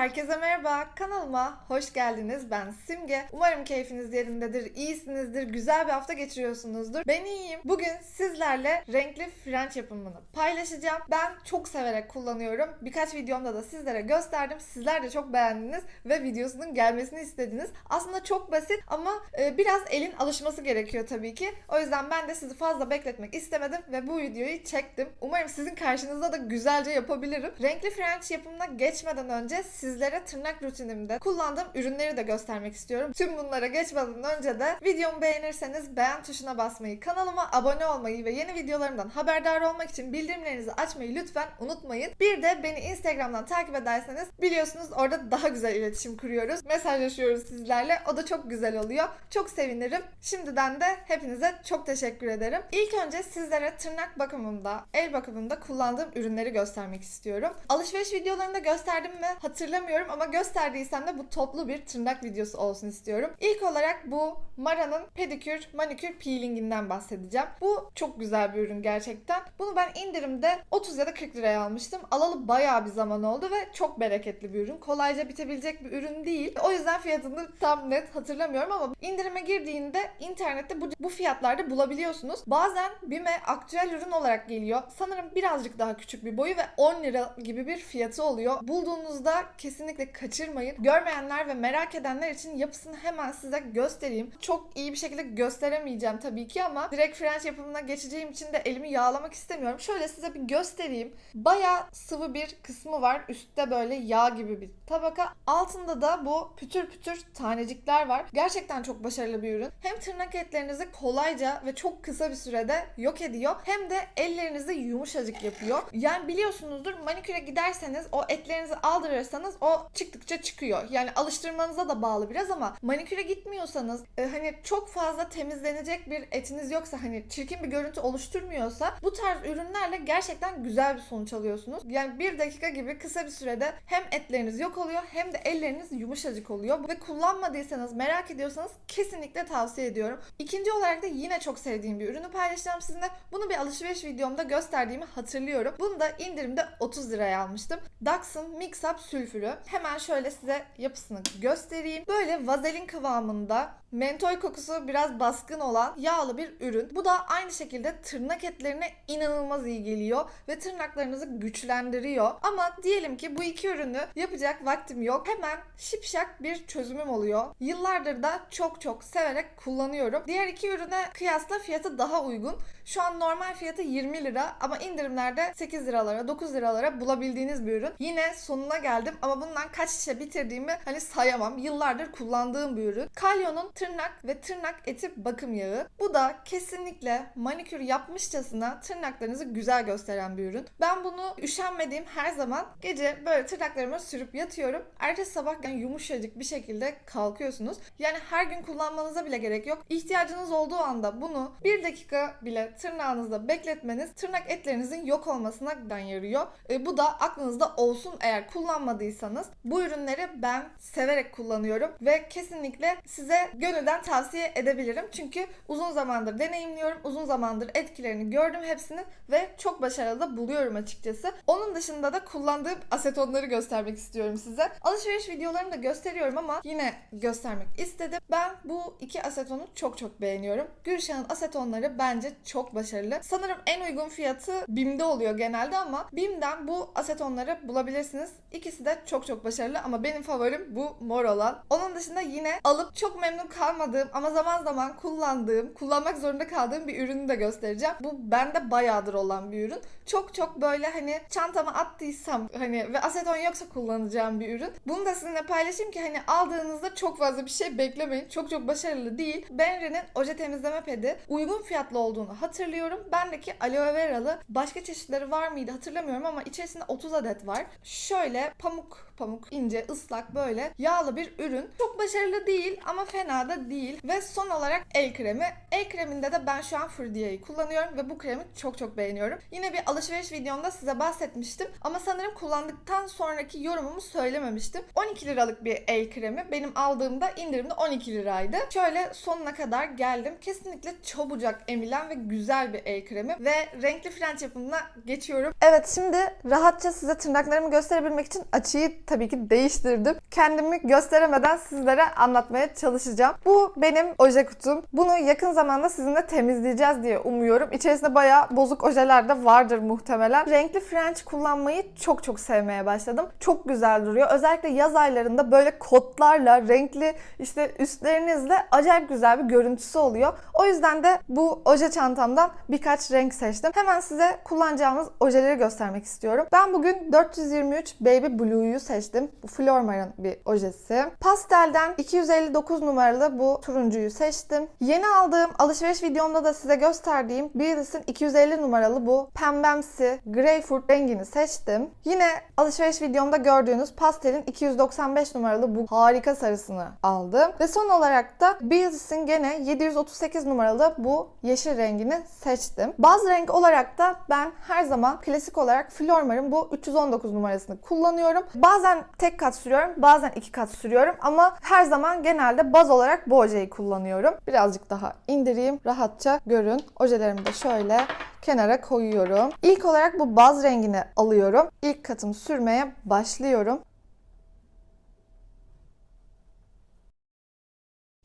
Herkese merhaba, kanalıma hoş geldiniz. Ben Simge. Umarım keyfiniz yerindedir, iyisinizdir, güzel bir hafta geçiriyorsunuzdur. Ben iyiyim. Bugün sizlerle renkli frenç yapımını paylaşacağım. Ben çok severek kullanıyorum. Birkaç videomda da sizlere gösterdim. Sizler de çok beğendiniz ve videosunun gelmesini istediniz. Aslında çok basit ama e, biraz elin alışması gerekiyor tabii ki. O yüzden ben de sizi fazla bekletmek istemedim ve bu videoyu çektim. Umarım sizin karşınızda da güzelce yapabilirim. Renkli frenç yapımına geçmeden önce sizlere tırnak rutinimde kullandığım ürünleri de göstermek istiyorum. Tüm bunlara geçmeden önce de videomu beğenirseniz beğen tuşuna basmayı, kanalıma abone olmayı ve yeni videolarımdan haberdar olmak için bildirimlerinizi açmayı lütfen unutmayın. Bir de beni Instagram'dan takip ederseniz biliyorsunuz orada daha güzel iletişim kuruyoruz. Mesajlaşıyoruz sizlerle. O da çok güzel oluyor. Çok sevinirim. Şimdiden de hepinize çok teşekkür ederim. İlk önce sizlere tırnak bakımımda, el bakımında kullandığım ürünleri göstermek istiyorum. Alışveriş videolarında gösterdim mi hatırlamıyorum ama gösterdiysem de bu toplu bir tırnak videosu olsun istiyorum. İlk olarak bu Mara'nın pedikür manikür peelinginden bahsedeceğim. Bu çok güzel bir ürün gerçekten. Bunu ben indirimde 30 ya da 40 liraya almıştım. Alalı bayağı bir zaman oldu ve çok bereketli bir ürün. Kolayca bitebilecek bir ürün değil. O yüzden fiyatını tam net hatırlamıyorum ama indirime girdiğinde internette bu, bu fiyatlarda bulabiliyorsunuz. Bazen BİM'e aktüel ürün olarak geliyor. Sanırım birazcık daha küçük bir boyu ve 10 lira gibi bir fiyatı oluyor. Bulduğunuzda kesinlikle kaçırmayın. Görmeyenler ve merak edenler için yapısını hemen size göstereyim. Çok iyi bir şekilde gösteremeyeceğim tabii ki ama direkt French yapımına geçeceğim için de elimi yağlamak istemiyorum. Şöyle size bir göstereyim. Bayağı sıvı bir kısmı var. Üstte böyle yağ gibi bir tabaka. Altında da bu pütür pütür tanecikler var. Gerçekten çok başarılı bir ürün. Hem tırnak etlerinizi kolayca ve çok kısa bir sürede yok ediyor. Hem de ellerinizi yumuşacık yapıyor. Yani biliyorsunuzdur maniküre giderseniz o etlerinizi aldırırsanız o çıktıkça çıkıyor. Yani alıştırmanıza da bağlı biraz ama maniküre gitmiyorsanız e, hani çok fazla temizlenecek bir etiniz yoksa hani çirkin bir görüntü oluşturmuyorsa bu tarz ürünlerle gerçekten güzel bir sonuç alıyorsunuz. Yani bir dakika gibi kısa bir sürede hem etleriniz yok oluyor hem de elleriniz yumuşacık oluyor. Ve kullanmadıysanız merak ediyorsanız kesinlikle tavsiye ediyorum. İkinci olarak da yine çok sevdiğim bir ürünü paylaşacağım sizinle. Bunu bir alışveriş videomda gösterdiğimi hatırlıyorum. Bunu da indirimde 30 liraya almıştım. Dachshund Mix Up Sülfürü. Hemen şöyle size yapısını göstereyim. Böyle vazelin kıvamında mentol kokusu biraz baskın olan yağlı bir ürün. Bu da aynı şekilde tırnak etlerine inanılmaz iyi geliyor ve tırnaklarınızı güçlendiriyor. Ama diyelim ki bu iki ürünü yapacak vaktim yok. Hemen şipşak bir çözümüm oluyor. Yıllardır da çok çok severek kullanıyorum. Diğer iki ürüne kıyasla fiyatı daha uygun. Şu an normal fiyatı 20 lira ama indirimlerde 8 liralara 9 liralara bulabildiğiniz bir ürün. Yine sonuna geldim ama bundan kaç şişe bitirdiğimi hani sayamam. Yıllardır kullandığım bir ürün. Kalyon'un tırnak ve tırnak eti bakım yağı. Bu da kesinlikle manikür yapmışçasına tırnaklarınızı güzel gösteren bir ürün. Ben bunu üşenmediğim her zaman gece böyle tırnaklarımı sürüp yatıyorum. Ertesi sabah yani yumuşacık bir şekilde kalkıyorsunuz. Yani her gün kullanmanıza bile gerek yok. İhtiyacınız olduğu anda bunu bir dakika bile tırnağınızda bekletmeniz tırnak etlerinizin yok olmasına yarıyor. E, bu da aklınızda olsun eğer kullanmadıysanız. Bu ürünleri ben severek kullanıyorum ve kesinlikle size gönülden tavsiye edebilirim. Çünkü uzun zamandır deneyimliyorum. Uzun zamandır etkilerini gördüm hepsinin ve çok başarılı da buluyorum açıkçası. Onun dışında da kullandığım asetonları göstermek istiyorum size. Alışveriş videolarını da gösteriyorum ama yine göstermek istedim. Ben bu iki asetonu çok çok beğeniyorum. Gülşah'ın asetonları bence çok başarılı. Sanırım en uygun fiyatı BİM'de oluyor genelde ama BİM'den bu asetonları bulabilirsiniz. İkisi de çok çok başarılı ama benim favorim bu mor olan. Onun dışında yine alıp çok memnun kalmadığım ama zaman zaman kullandığım, kullanmak zorunda kaldığım bir ürünü de göstereceğim. Bu bende bayağıdır olan bir ürün. Çok çok böyle hani çantama attıysam hani ve aseton yoksa kullanacağım bir ürün. Bunu da sizinle paylaşayım ki hani aldığınızda çok fazla bir şey beklemeyin. Çok çok başarılı değil. Benri'nin oje temizleme pedi uygun fiyatlı olduğunu hatırlıyorum. Bendeki aloe veralı başka çeşitleri var mıydı hatırlamıyorum ama içerisinde 30 adet var. Şöyle pamuk pamuk ince ıslak böyle yağlı bir ürün. Çok başarılı değil ama fena da değil. Ve son olarak el kremi. El kreminde de ben şu an Frudia'yı kullanıyorum ve bu kremi çok çok beğeniyorum. Yine bir alışveriş videomda size bahsetmiştim ama sanırım kullandıktan sonraki yorumumu söylememiştim. 12 liralık bir el kremi. Benim aldığımda indirimde 12 liraydı. Şöyle sonuna kadar geldim. Kesinlikle çabucak emilen ve güzel bir el kremi ve renkli frenç yapımına geçiyorum. Evet şimdi rahatça size tırnaklarımı gösterebilmek için açıyı tabii ki değiştirdim. Kendimi gösteremeden sizlere anlatmaya çalışacağım. Bu benim oje kutum. Bunu yakın zamanda sizinle temizleyeceğiz diye umuyorum. İçerisinde bayağı bozuk ojeler de vardır muhtemelen. Renkli French kullanmayı çok çok sevmeye başladım. Çok güzel duruyor. Özellikle yaz aylarında böyle kotlarla, renkli işte üstlerinizle acayip güzel bir görüntüsü oluyor. O yüzden de bu oje çantamdan birkaç renk seçtim. Hemen size kullanacağımız ojeleri göstermek istiyorum. Ben bugün 423 Baby Blue'yu seçtim. Bu Flormar'ın bir ojesi. Pastelden 259 numaralı bu turuncuyu seçtim. Yeni aldığım alışveriş videomda da size gösterdiğim Baileys'in 250 numaralı bu pembemsi greyfurt rengini seçtim. Yine alışveriş videomda gördüğünüz pastelin 295 numaralı bu harika sarısını aldım. Ve son olarak da Baileys'in gene 738 numaralı bu yeşil rengini seçtim. Baz renk olarak da ben her zaman klasik olarak Flormar'ın bu 319 numarasını kullanıyorum. Bazen tek kat sürüyorum, bazen iki kat sürüyorum ama her zaman genelde baz olarak bu ojeyi kullanıyorum. Birazcık daha indireyim, rahatça görün. Ojelerimi de şöyle kenara koyuyorum. İlk olarak bu baz rengini alıyorum. İlk katımı sürmeye başlıyorum.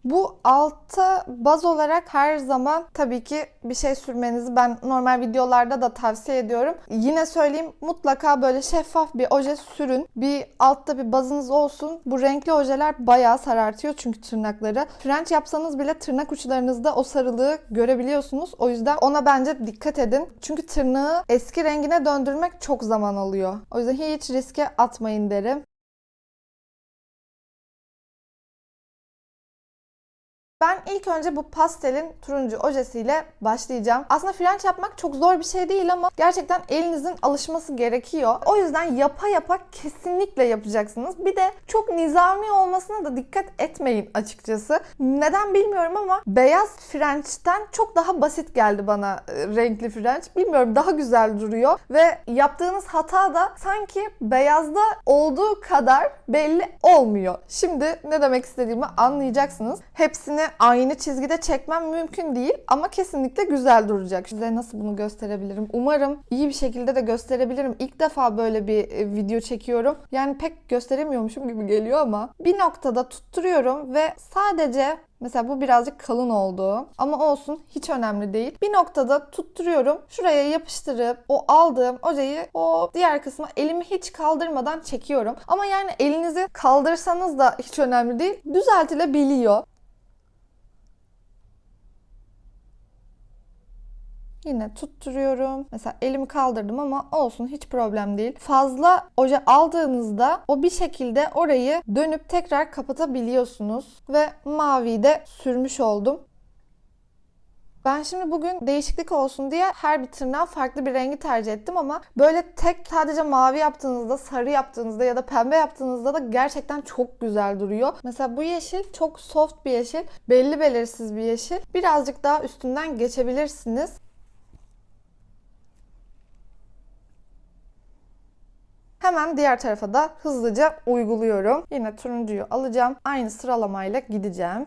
Bu alta baz olarak her zaman tabii ki bir şey sürmenizi ben normal videolarda da tavsiye ediyorum. Yine söyleyeyim mutlaka böyle şeffaf bir oje sürün. Bir altta bir bazınız olsun. Bu renkli ojeler bayağı sarartıyor çünkü tırnakları. French yapsanız bile tırnak uçlarınızda o sarılığı görebiliyorsunuz. O yüzden ona bence dikkat edin. Çünkü tırnağı eski rengine döndürmek çok zaman alıyor. O yüzden hiç riske atmayın derim. Ben ilk önce bu pastelin turuncu ojesiyle başlayacağım. Aslında French yapmak çok zor bir şey değil ama gerçekten elinizin alışması gerekiyor. O yüzden yapa yapa kesinlikle yapacaksınız. Bir de çok nizami olmasına da dikkat etmeyin açıkçası. Neden bilmiyorum ama beyaz French'ten çok daha basit geldi bana e, renkli French. Bilmiyorum daha güzel duruyor ve yaptığınız hata da sanki beyazda olduğu kadar belli olmuyor. Şimdi ne demek istediğimi anlayacaksınız. Hepsini aynı çizgide çekmem mümkün değil ama kesinlikle güzel duracak. Size nasıl bunu gösterebilirim? Umarım iyi bir şekilde de gösterebilirim. İlk defa böyle bir e, video çekiyorum. Yani pek gösteremiyormuşum gibi geliyor ama bir noktada tutturuyorum ve sadece Mesela bu birazcık kalın oldu ama olsun hiç önemli değil. Bir noktada tutturuyorum. Şuraya yapıştırıp o aldığım ojeyi o diğer kısma elimi hiç kaldırmadan çekiyorum. Ama yani elinizi kaldırsanız da hiç önemli değil. Düzeltilebiliyor. Yine tutturuyorum. Mesela elimi kaldırdım ama olsun hiç problem değil. Fazla oje aldığınızda o bir şekilde orayı dönüp tekrar kapatabiliyorsunuz. Ve maviyi de sürmüş oldum. Ben şimdi bugün değişiklik olsun diye her bir tırnağa farklı bir rengi tercih ettim ama böyle tek sadece mavi yaptığınızda, sarı yaptığınızda ya da pembe yaptığınızda da gerçekten çok güzel duruyor. Mesela bu yeşil çok soft bir yeşil, belli belirsiz bir yeşil. Birazcık daha üstünden geçebilirsiniz. Hemen diğer tarafa da hızlıca uyguluyorum. Yine turuncuyu alacağım. Aynı sıralamayla gideceğim.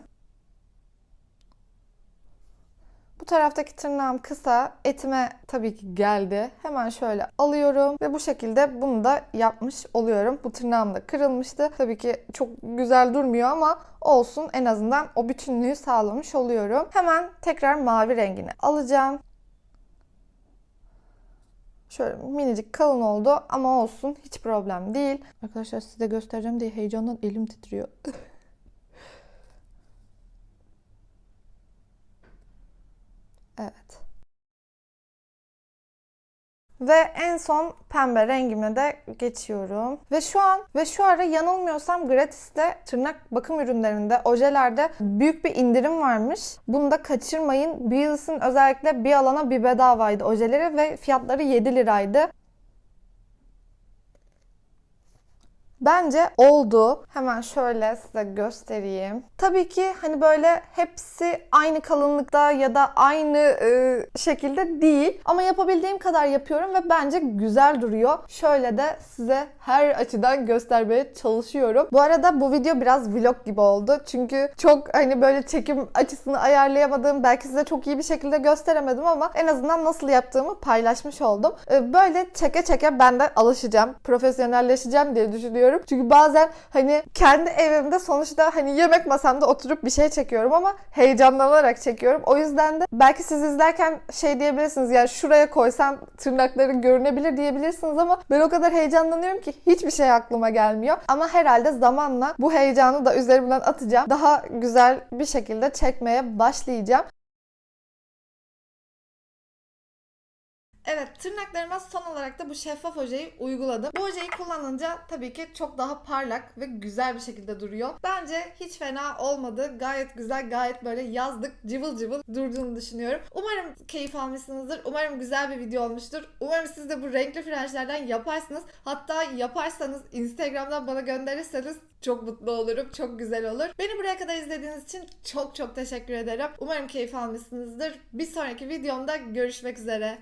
Bu taraftaki tırnağım kısa. Etime tabii ki geldi. Hemen şöyle alıyorum ve bu şekilde bunu da yapmış oluyorum. Bu tırnağım da kırılmıştı. Tabii ki çok güzel durmuyor ama olsun en azından o bütünlüğü sağlamış oluyorum. Hemen tekrar mavi rengini alacağım. Şöyle minicik kalın oldu ama olsun hiç problem değil. Arkadaşlar size göstereceğim diye heyecandan elim titriyor. evet. Ve en son pembe rengime de geçiyorum. Ve şu an ve şu ara yanılmıyorsam gratis'te tırnak bakım ürünlerinde, ojelerde büyük bir indirim varmış. Bunu da kaçırmayın. Bills'in özellikle bir alana bir bedavaydı ojeleri ve fiyatları 7 liraydı. Bence oldu. Hemen şöyle size göstereyim. Tabii ki hani böyle hepsi aynı kalınlıkta ya da aynı e, şekilde değil. Ama yapabildiğim kadar yapıyorum ve bence güzel duruyor. Şöyle de size her açıdan göstermeye çalışıyorum. Bu arada bu video biraz vlog gibi oldu. Çünkü çok hani böyle çekim açısını ayarlayamadım. Belki size çok iyi bir şekilde gösteremedim ama en azından nasıl yaptığımı paylaşmış oldum. E, böyle çeke çeke ben de alışacağım. Profesyonelleşeceğim diye düşünüyorum çekiyorum. Çünkü bazen hani kendi evimde sonuçta hani yemek masamda oturup bir şey çekiyorum ama heyecanlanarak çekiyorum. O yüzden de belki siz izlerken şey diyebilirsiniz yani şuraya koysam tırnakların görünebilir diyebilirsiniz ama ben o kadar heyecanlanıyorum ki hiçbir şey aklıma gelmiyor. Ama herhalde zamanla bu heyecanı da üzerimden atacağım. Daha güzel bir şekilde çekmeye başlayacağım. Evet tırnaklarıma son olarak da bu şeffaf ojeyi uyguladım. Bu ojeyi kullanınca tabii ki çok daha parlak ve güzel bir şekilde duruyor. Bence hiç fena olmadı. Gayet güzel, gayet böyle yazlık, cıvıl cıvıl durduğunu düşünüyorum. Umarım keyif almışsınızdır. Umarım güzel bir video olmuştur. Umarım siz de bu renkli frençlerden yaparsınız. Hatta yaparsanız Instagram'dan bana gönderirseniz çok mutlu olurum. Çok güzel olur. Beni buraya kadar izlediğiniz için çok çok teşekkür ederim. Umarım keyif almışsınızdır. Bir sonraki videomda görüşmek üzere.